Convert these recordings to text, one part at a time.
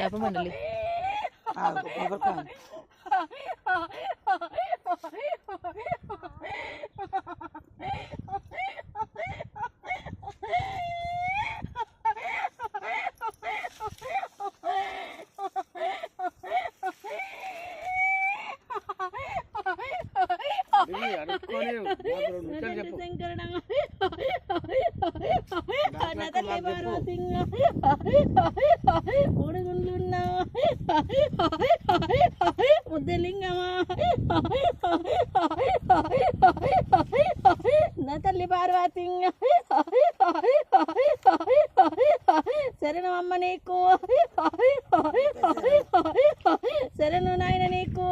చేప మండలి అడుక్కొని మాకు ముద్దలింగమా నా తల్లి పార్వతింగ శరణమమ్మ నీకు శరణు నాయన నీకు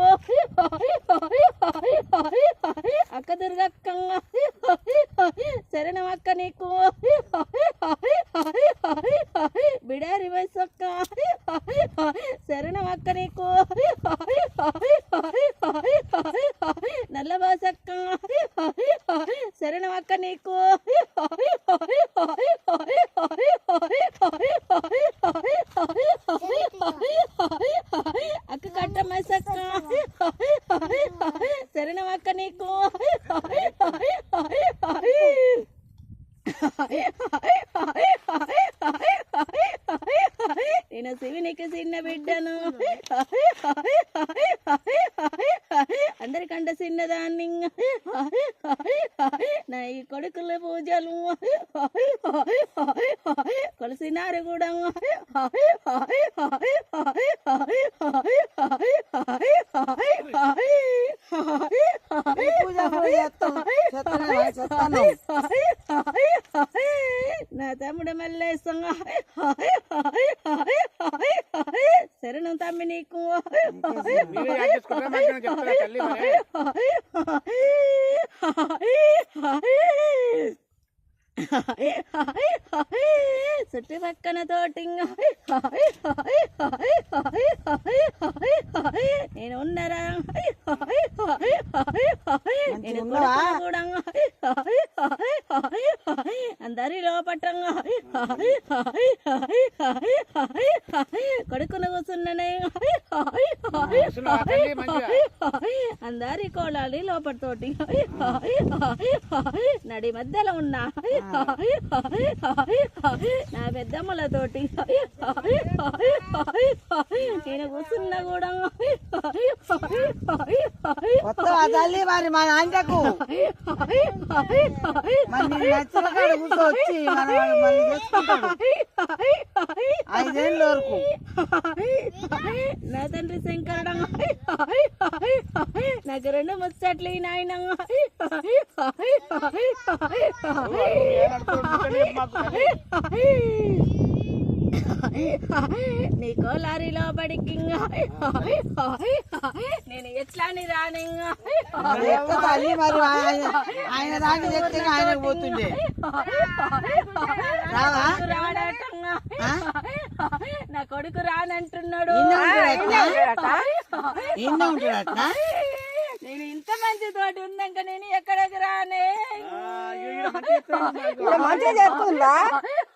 నల్ల బాసక్క శరణం అక్క నీకు అక్క కట్టమ్మసక్క శరణం అక్క నీకు నా ఈ కొడుకుల పూజలు కొలిసినారు కూడా నా తమ్ముడు మల్లేసంగ శరణం తమ్మి నీకు time. తోటి నేను ఉన్నరా? నేను కూడా. అందరి లోపటంగా. కొడుకును కూర్చున్ననే? అందరి కోళాలి లోపటితోటి. నడి మధ్యలో ఉన్నా. నా పెద్దమ్మలతోటి. నేను కూర్చున్నా కూడా. తల్లి మరి మా నాన్నకు కూర్చోవచ్చి ఐదేళ్ళ వరకు. నా తండ్రి శంకరుడు. నాకు రెండు ముచ్చట్లు ఈ నాయన ఏమనుకోండి మాకు తల్లి. నీ కోలారిలో పడికి నేను రానింగా? ఎట్లా తల్లి మరి ఆయన ఆయన దాన్ని చెప్తే ఆయనకు పోతుండే? నా కొడుకు రానంటున్నాడు. నేను ఇంత మంచి తోటి ఉన్నాక నేను ఎక్కడికి రానే. మంచిగా చెప్తుందా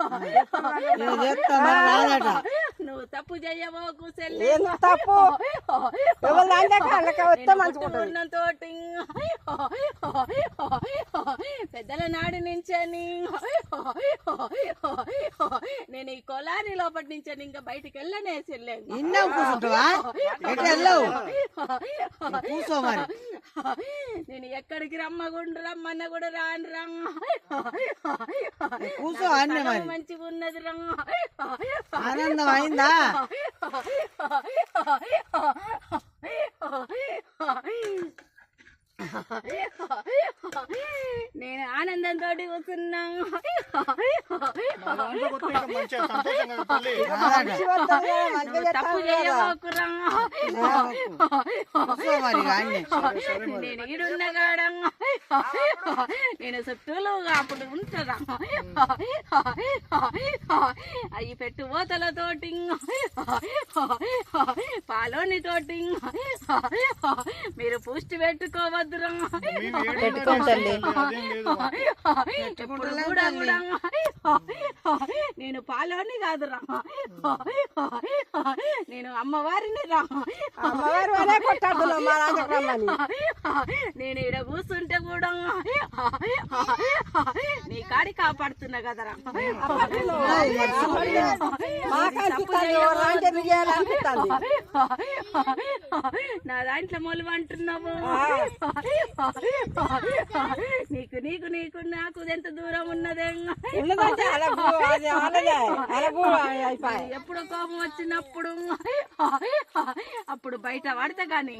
నువ్వు తప్పు చెయ్యబోకు సెల్లి తప్పు? తోటి పెద్దల నాడి నుంచని. నేను ఈ కొలారి లోపటి నుంచి ఇంకా బయటికి వెళ్ళనే చెల్లె ఇన్నం కూర్చుంటావా? ఎటు వెళ్ళవు? కూర్చో మరి. నేను ఎక్కడికి రమ్మగుండు రమ్మన్న కూడా రాను మరి. మంచిగా ఉన్నది రంగ ఆనందం అయిందా నేను ఆనందంతో కూర్చున్నా మా దాంట్లో కొత్త ఇంకా మంచిగా సంతోషంగా తల్లి. తప్పు మరి నేను చుట్టూలు అప్పుడు ఉంటుందా? అవి పెట్టు పోతలతోటి పాలోని తోటి మీరు పుష్టి పెట్టుకోవద్దు వద్దురా పెట్టుకోండి తల్లి. అదేం లేదు. ఎప్పుడు కూడా కూడా నేను పాలోని కాదురా. నేను అమ్మవారిని రా. నేను ఈడ కూర్చుంటే కూడా నీ కాడి కాపాడుతున్నా కదరా. చేయాలనిపిస్తుంది. నా దాంట్లో మొలు అంటున్నావు. నీకు నీకు నీకు నాకు ఎంత దూరం ఉన్నదే ఎప్పుడు కోపం వచ్చినప్పుడు? అప్పుడు బయట పడతా కానీ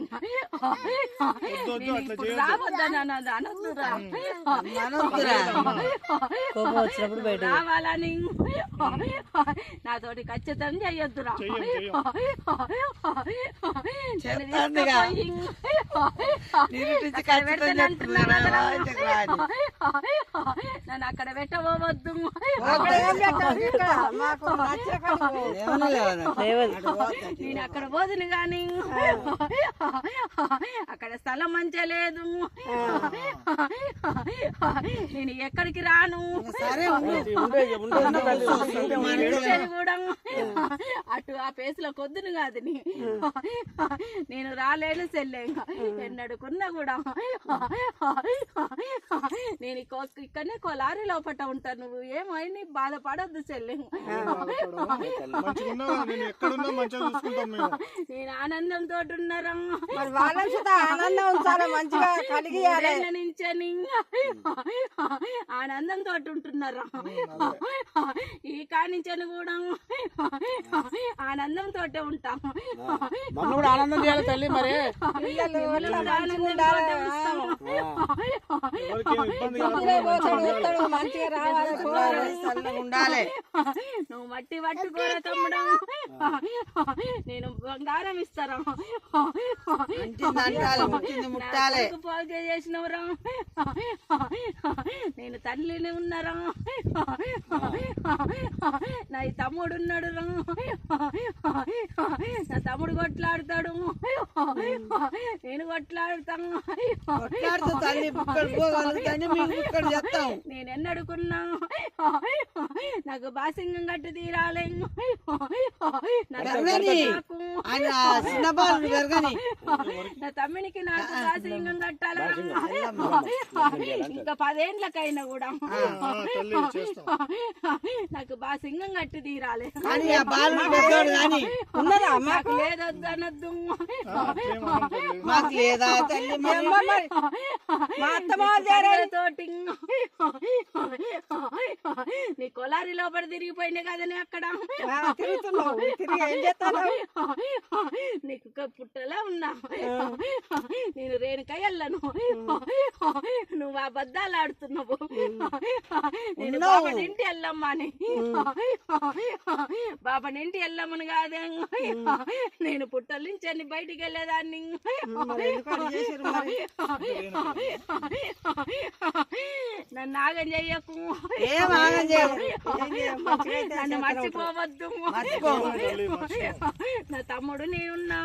రావాలని నాతోటి ఖచ్చితంగా చెయ్యొద్దురా. నన్ను అక్కడ పెట్టబోవద్దు. ఏం నేను అక్కడ పోదును గాని అక్కడ స్థలం మంచిగా లేదు నేను ఎక్కడికి రాను సరే ఉండు. పిలిచేది కూడా అటు ఆ పేస్లో కొద్దును కాదు నీ. నేను రాలేను సెల్లే ఎన్నడుకున్నా కూడా నేను ఇక్కో- ఇక్కడనే కొలారి లోపట ఉంటాను నువ్వు ఏమైంది బాధపడొద్దు మంచిగా నేను ఎక్కడున్నా మంచిగా చూసుకుంటాం మేము. నేను ఆనందంతో ఉన్నారా ఆనందం ఉంచాలి మంచిగా నుంచని ఆనందంతో ఉంటున్నారా ఈ కానించని కూడా ఆనందంతో ఉంటాం. కూడా ఆనందం చేయాలి తల్లి మరి. మంచిగా రావాలి ఉండాలి నువ్వు మట్టి పట్టుకోరా తమ్ముడు. నేను బంగారం ఇస్తారా? పోగ చేసినవరా నేను తల్లిని ఉన్నారా? నా ఈ తమ్ముడు ఉన్నాడు రా నా తమ్ముడు కొట్లాడతాడు. నేను కొట్లాడుతాను నేను ఎన్నడుకున్నా? నాకు బాసింగం కట్టి తీరాలి. నా తమ్మునికి నాకు బాసింగం కట్టాలా? ఇంకా పదేండ్లకైనా కూడా. నాకు బాసింగం కట్టి తీరాలి. నాకు లేదొద్దు అనొద్దు మాకు లేదా తల్లి మరి? మా అత్తమ్మ తోటి నీ కొలారి లోపల తిరిగిపోయినా కదా నీ అక్కడ. నీకు పుట్టలా ఉన్నా. నేను రేణుక వెళ్ళను నువ్వు అబద్ధాలు ఆడుతున్నావు. నేను బాబా నింటి వెళ్ళమ్మా అని. బాబా నింటి వెళ్ళమని కాదే. నేను పుట్టల నుంచి అన్ని బయటికి వెళ్ళేదాన్ని? నన్ను ఆగం చెయ్యకు ఏం నన్ను చేస్తారు. మర్చిపోవద్దు. నా తమ్ముడు నేనున్నా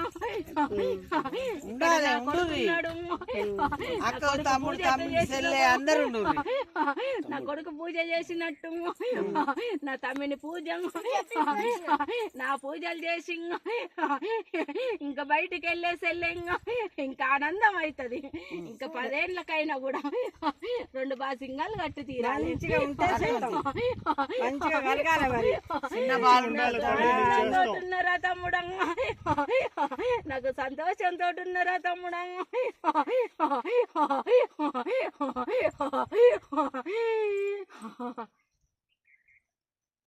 ఉండాలి నా ఉండుర్రి. కొడుకున్నాడు. అక్క తమ్ముడు తమ్ముడు చెల్లె అందరు ఉండుర్రి. నా కొడుకు పూజ చేసినట్టు. నా తమ్మిని పూజ. నా పూజలు చేసి ఇంకా బయటికి వెళ్ళేసెళ్ళే ఇంకా. ఆనందం అవుతుంది ఇంకా పదేళ్ళకైనా కూడా రెండు బాసింగాలు కట్టి తీరాలి. చేస్తాం. మంచిగా కలగాలి మరి. చిన్న బాలుడు ఆనందంతో ఉన్నారా తమ్ముడా నాకు సంతోషంతో ఉన్నారా తమ్ముడా.